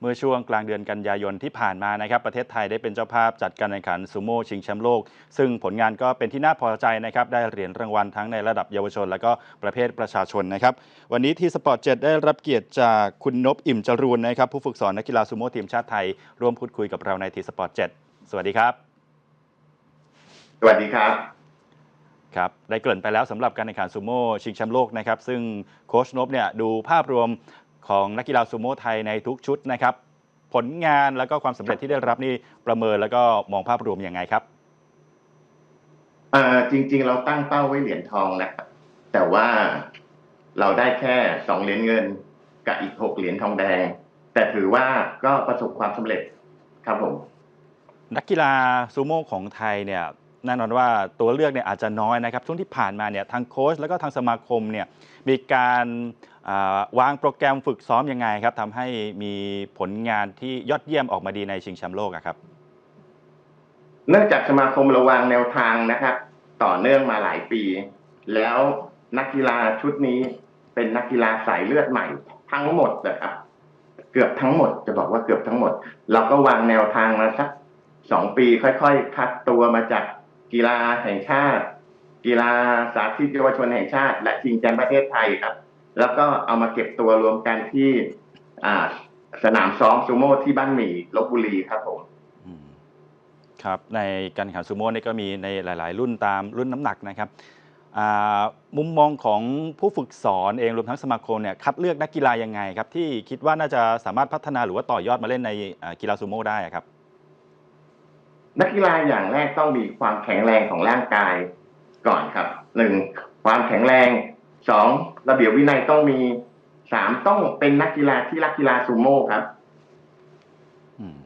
เมื่อช่วงกลางเดือนกันยายนที่ผ่านมานะครับ ประเทศไทยได้เป็นเจ้าภาพจัดการแข่งขันซูโม่ชิงแชมป์โลก ซึ่งผลงานก็เป็นที่น่าพอใจนะครับ ได้เหรียญรางวัลทั้งในระดับเยาวชน และก็ประเภทประชาชนนะครับ วันนี้ที่สปอร์ตเจ็ได้รับเกียรติจากคุณนพอิ่มจรูนนะครับ ผู้ฝึกสอนนักกีฬาซูโม่ทีมชาติไทย ร่วมพูดคุยกับเราในทีสปอร์ตเจ็สวัสดีครับ สวัสดีครับครับได้เกริ่นไปแล้วสำหรับการแข่งขันซูโม่ชิงแชมป์โลกนะครับ ซึ่งโค้ชนพเนี่ยดูภาพรวม ของนักกีฬาซูโม่ไทยในทุกชุดนะครับ ผลงานแล้วก็ความสำเร็จที่ได้รับนี่ประเมินแล้วก็มองภาพรวมยังไงครับเอ่อจริง ๆ เราตั้งเป้าไว้เหรียญทองนะครับแต่ว่าเราได้แค่สองเหรียญเงินกับอีกหกเหรียญทองแดง แต่ถือว่าก็ประสบความสำเร็จครับผมนักกีฬาซูโม่ของไทยเนี่ย แน่นอนว่าตัวเลือกเนี่ยอาจจะน้อยนะครับช่วงที่ผ่านมาเนี่ยทางโค้ชแล้วก็ทางสมาคมเนี่ยมีการวางโปรแกรมฝึกซ้อมยังไงครับทำให้มีผลงานที่ยอดเยี่ยมออกมาดีในชิงแชมป์โลกครับ เนื่องจากสมาคมเราวางแนวทางนะครับ ต่อเนื่องมาหลายปี แล้วนักกีฬาชุดนี้เป็นนักกีฬาสายเลือดใหม่ทั้งหมดนะครับ เกือบทั้งหมดจะบอกว่าเกือบทั้งหมด เราก็วางแนวทางมาสักสองปีค่อยๆคัดตัวมาจาก กีฬาแห่งชาติ กีฬาสาธิตเยาวชนแห่งชาติ และชิงแชมป์ประเทศไทยครับ แล้วก็เอามาเก็บตัวรวมกันที่อ่าสนามซ้อมซูโม่ที่บ้านหมี่ลบบุรีครับผมครับในการแข่งขันซูโม่นี่ก็มีในหลาย ๆ รุ่นตามรุ่นน้ำหนักนะครับมุมมองของผู้ฝึกสอนเองรวมทั้งสมาคมเนี่ยคัดเลือกนักกีฬายังไงครับ ที่คิดว่าน่าจะสามารถพัฒนาหรือว่าต่อยอดมาเล่นในกีฬาซูโม่ได้ครับ นักกีฬาอย่างแรกต้องมีความแข็งแรงของร่างกายก่อนครับหนึ่งความแข็งแรงสองระเบียบวินัยต้องมีสามต้องเป็นนักกีฬาที่รักกีฬาซูโม่ครับอืม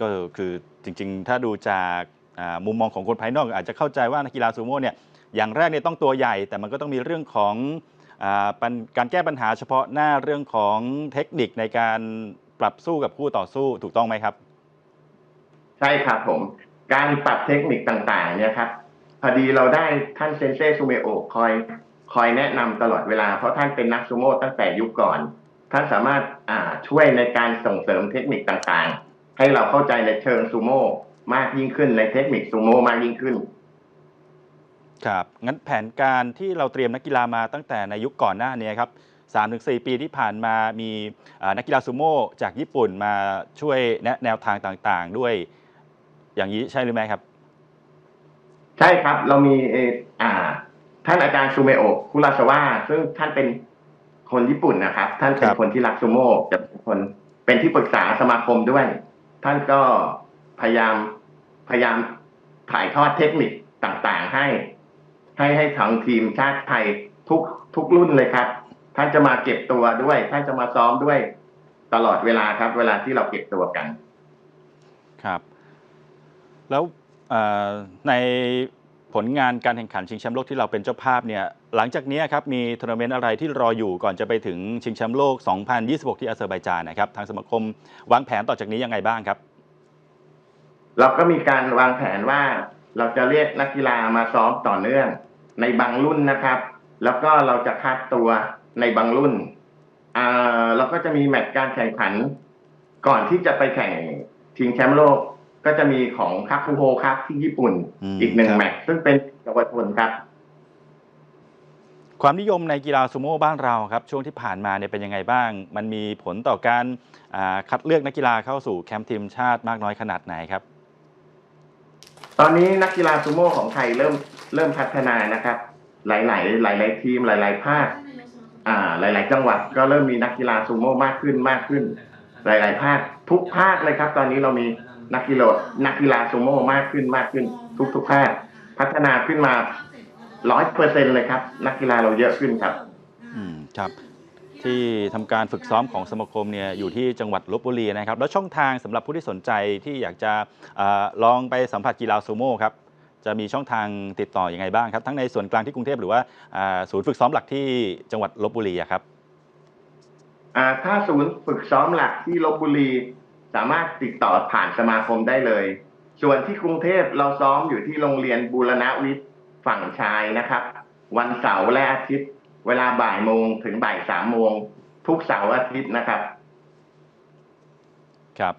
ก็คือจริง ๆ ถ้าดูจากอ่ามุมมองของคนภายนอก อาจจะเข้าใจว่านักกีฬาซูโม่เนี่ยอย่างแรกเนี่ยต้องตัวใหญ่ แต่มันก็ต้องมีเรื่องของอาปัญการแก้ปัญหาเฉพาะหน้าเรื่องของเทคนิคในการปรับสู้กับคู่ต่อสู้ถูกต้องไหมครับ ใช่ครับผม การปรับเทคนิคต่างๆเนี่ยครับพอดีเราได้ท่านเซนเซซูเมโอคอยคอยแนะนำตลอดเวลาเพราะท่านเป็นนักซูโม่ตั้งแต่ยุคก่อน ท่านสามารถอ่าช่วยในการส่งเสริมเทคนิคต่างๆ ให้เราเข้าใจในเชิงซูโม่มากยิ่งขึ้นในเทคนิคซูโม่มากยิ่งขึ้น ครับ งั้นแผนการที่เราเตรียมนักกีฬามาตั้งแต่ในยุคก่อนหน้านี้ครับ3-4ปีที่ผ่านมามีนักกีฬาซูโม่จากญี่ปุ่นมาช่วยแนะแนวทางต่างๆ ด้วย อย่างนี้ใช่หรือไม่ครับ ใช่ครับ เรามีเอ่ออ่า ท่านอาจารย์ซูเมโอะคุราสวะซึ่งท่านเป็นคนญี่ปุ่นนะครับ ท่านเป็คนรับคนที่รักซูโม่จะเป็นคนเป็นที่ปรึกษาสมาคมด้วย ท่านก็พยายามพยายามถ่ายทอดเทคนิคต่างๆ ให้ ให้ให้ทางทีมชาติไทยทุกทุกรุ่นเลยครับ ท่านจะมาเก็บตัวด้วย ท่านจะมาซ้อมด้วยตลอดเวลาครับ เวลาที่เราเก็บตัวกัน ครับ แล้วในผลงานการแข่งขันชิงแชมป์โลกที่เราเป็นเจ้าภาพเนี่ยหลังจากนี้ครับมีทัวร์นาเมนต์อะไรที่รออยู่ก่อนจะไปถึงชิงแชมป์โลก 2026 ที่อาเซอร์ไบจานนะครับทางสมาคมวางแผนต่อจากนี้ยังไงบ้างครับ เราก็มีการวางแผนว่าเราจะเรียกนักกีฬามาซ้อมต่อเนื่อง ในบางรุ่นนะครับ แล้วก็เราจะคัดตัวในบางรุ่นอ่าเราก็จะมีแมตช์การแข่งขัน ก่อนที่จะไปแข่งชิงแชมป์โลก ก็จะมีของคัคุโฮครับที่ญี่ปุ่น อืมอีกหนึ่งครับ แมตช์ซึ่งเป็นเยาวชนครับ ความนิยมในกีฬาซูโม่บ้านเราครับช่วงที่ผ่านมาเนี่ยเป็นยังไงบ้าง มันมีผลต่อการอ่าคัดเลือกนักกีฬาเข้าสู่แคมป์ทีมชาติมากน้อยขนาดไหนครับ ตอนนี้นักกีฬาซูโม่ของไทยเริ่มเริ่มพัฒนานะครับ หลาย ๆ หลาย ๆ ทีมหลาย ๆ ภาค อ่า หลาย ๆ จังหวัดก็เริ่มมีนักกีฬาซูโม่มากขึ้นมากขึ้น หลาย ๆ ภาคทุกภาคเลยครับ ตอนนี้เรามี นักกีฬานักกีฬาซูโม่มากขึ้นมากขึ้น ทุกทุกภาคพัฒนาขึ้นมาร้อยเปอร์เซ็นเลยครับ นักกีฬาเราเยอะขึ้นครับ อืมครับ ที่ทำการฝึกซ้อมของสมาคมเนี่ยอยู่ที่จังหวัดลบบุรีนะครับ แล้วช่องทางสำหรับผู้ที่สนใจที่อยากจะอาลองไปสัมผัสกีฬาซูโม่ครับจะมีช่องทางติดต่ออยังไงบ้างครับ ทั้งในส่วนกลางที่กรุงเทพหรือว่าอ่าศูนย์ฝึกซ้อมหลักที่จังหวัดลบบุรีอะครับอ่าถ้าศูนย์ฝึกซ้อมหลักที่ลบบุรี สามารถติดต่อผ่านสมาคมได้เลย ส่วนที่กรุงเทพเราซ้อมอยู่ที่โรงเรียนบูรณวิทย์ฝั่งชายนะครับ วันเสาร์และอาทิตย์ เวลาบ่ายโมงถึงบ่ายสามโมงทุกเสาร์อาทิตย์นะครับ ครับ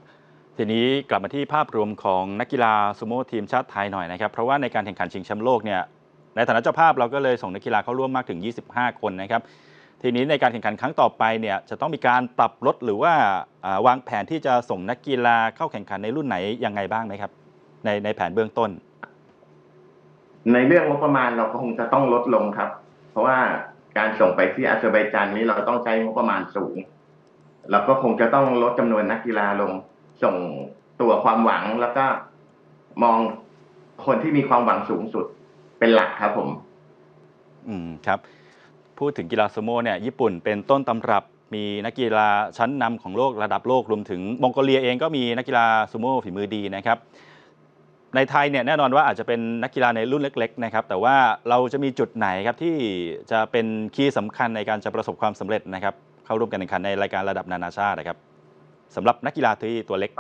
ทีนี้กลับมาที่ภาพรวมของนักกีฬาซูโม่ทีมชาติไทยหน่อยนะครับ เพราะว่าในการแข่งขันชิงแชมป์โลกเนี่ยในฐานะเจ้าภาพเราก็เลยส่งนักกีฬาเข้าร่วมมากถึง 25 คนนะครับ ทีนี้ในการแข่งขันครั้งต่อไปเนี่ยจะต้องมีการปรับลดหรือว่าอ่าวางแผนที่จะส่งนักกีฬาเข้าแข่งขันในรุ่นไหนยังไงบ้างไหมครับ ในในแผนเบื้องต้น ในเรื่องงบประมาณเราก็คงจะต้องลดลงครับ เพราะว่าการส่งไปที่อาเซอร์ไบจานนี้เราต้องใช้งบประมาณสูงเราก็คงจะต้องลดจำนวนนักกีฬาลง ส่งตัวความหวังแล้วก็มองคนที่มีความหวังสูงสุดเป็นหลักครับผม อืมครับ พูดถึงกีฬาซูโม่เนี่ยญี่ปุ่นเป็นต้นตำรับมีนักกีฬาชั้นนำของโลกระดับโลกรวมถึงมองโกเลียเองก็มีนักกีฬาซูโม่ฝีมือดีนะครับ ในไทยเนี่ยแน่นอนว่าอาจจะเป็นนักกีฬาในรุ่นเล็กๆนะครับแต่ว่าเราจะมีจุดไหนครับที่จะเป็นคีย์สำคัญในการจะประสบความสำเร็จนะครับเข้าร่วมการแข่งขันในรายการระดับนานาชาตินะครับสำหรับนักกีฬาที่ตัวเล็ก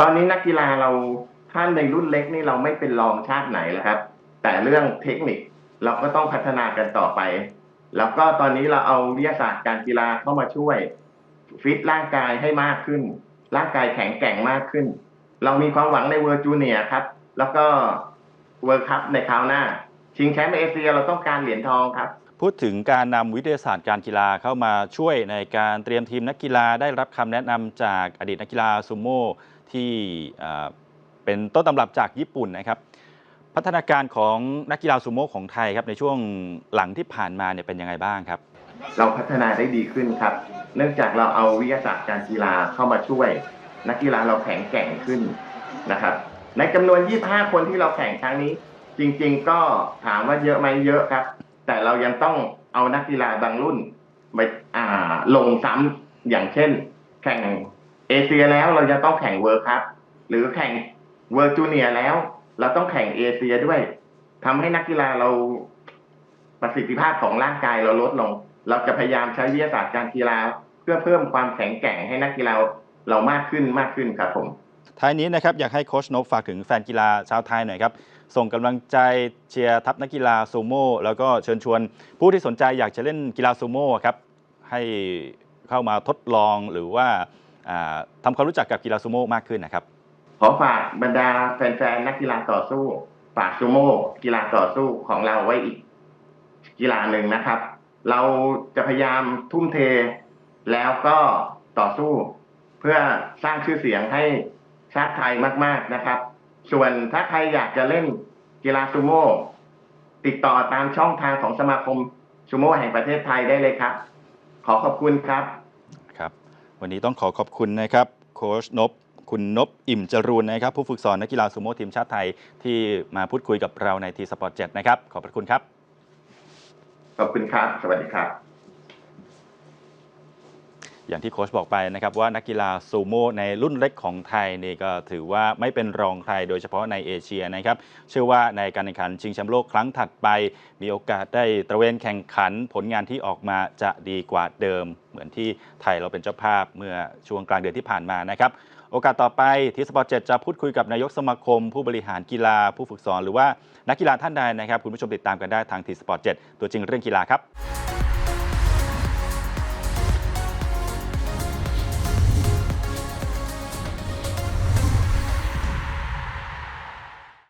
ตอนนี้นักกีฬาเราท่านในรุ่นเล็กนี่เราไม่เป็นรองชาติไหนแล้วครับ แต่เรื่องเทคนิค เราก็ต้องพัฒนากันต่อไป แล้วก็ตอนนี้เราเอาวิทยาศาสตร์การกีฬาเข้ามาช่วย ฟิตร่างกายให้มากขึ้น ร่างกายแข็งแกร่งมากขึ้น เรามีความหวังในเวอร์จูเนียครับ แล้วก็เวิร์คัพในคราวหน้า ชิงแชมป์เอเชียเราต้องการเหรียญทองครับพูดถึงการนำวิทยาศาสตร์การกีฬาเข้ามาช่วยในการเตรียมทีมนักกีฬาได้รับคำแนะนำจากอดีตนักกีฬาซูโม่ที่เป็นต้นตำรับจากญี่ปุ่นนะครับ พัฒนาการของนักกีฬาซูโม่ของไทยครับในช่วงหลังที่ผ่านมาเนี่ยเป็นยังไงบ้างครับ เราพัฒนาได้ดีขึ้นครับ เนื่องจากเราเอาวิทยาศาสตร์การกีฬาเข้ามาช่วย นักกีฬาเราแข็งแกร่งขึ้นนะครับ ในจำนวน 25 คนที่เราแข่งครั้งนี้ จริง ๆ ก็ถามว่าเยอะไหมเยอะครับ แต่เรายังต้องเอานักกีฬาบางรุ่นไปอ่าลงซ้ำอย่างเช่น แข่งเอเชียแล้วเราจะต้องแข่งเวิร์คัพหรือแข่งเวิร์จูเนียแล้ว เราต้องแข่งเอเชียด้วยทำให้นักกีฬาเราประสิทธิภาพของร่างกายเราลดลง เราจะพยายามใช้วิทยาศาสตร์การกีฬา เพื่อเพิ่มความแข็งแกร่งให้นักกีฬาเรามากขึ้นมากขึ้นครับผมท้ายนี้นะครับอยากให้โค้ชนพฝากถึงแฟนกีฬาชาวไทยหน่อยครับส่งกำลังใจเชียร์ทัพนักกีฬาซูโม่แล้วก็เชิญชวน ผู้ที่สนใจอยากจะเล่นกีฬาซูโม่ครับให้เข้ามาทดลองหรือว่าอ่าทำความรู้จักกับกีฬาซูโม่มากขึ้นนะครับ ขอฝากบรรดาแฟนๆนักกีฬาต่อสู้ ฝากซูโม่กีฬาต่อสู้ของเราไว้อีกกีฬาหนึ่งนะครับ เราจะพยายามทุ่มเท แล้วก็ต่อสู้เพื่อสร้างชื่อเสียงให้ชาติไทยมากๆนะครับ ส่วนถ้าใครอยากจะเล่นกีฬาซูโม่ติดต่อตามช่องทางของสมาคมซูโม่แห่งประเทศไทยได้เลยครับ ขอขอบคุณครับ ครับ วันนี้ต้องขอขอบคุณนะครับ โค้ชนพ คุณนพอิ่มจรูนนะครับผู้ฝึกสอนนักกีฬาซูโม่ทีมชาติไทยที่มาพูดคุยกับเราในทีสปอร์ตเจ็นะครับ ขอบพระคุณครับ ขอบคุณครับ สวัสดีครับอย่างที่โค้ชบอกไปนะครับว่านักกีฬาซูโม่ในรุ่นเล็กของไทยนี่ก็ถือว่าไม่เป็นรองใครโดยเฉพาะในเอเชียนะครับเชื่อว่าในการแข่งขันชิงแชมป์โลกครั้งถัดไป มีโอกาสได้ตระเวนแข่งขันผลงานที่ออกมาจะดีกว่าเดิม เหมือนที่ไทยเราเป็นเจ้าภาพเมื่อช่วงกลางเดือนที่ผ่านมานะครับ โอกาสต่อไปทีสปอร์ตเจะพูดคุยกับนายกสมาคม ผู้บริหารกีฬาผู้ฝึกสอนหรือว่านักกีฬาท่านใดนะครับ คุณผู้ชมติดตามกันได้ทางทีสปอร์ตเตัวจริงเรื่องกีฬาครับ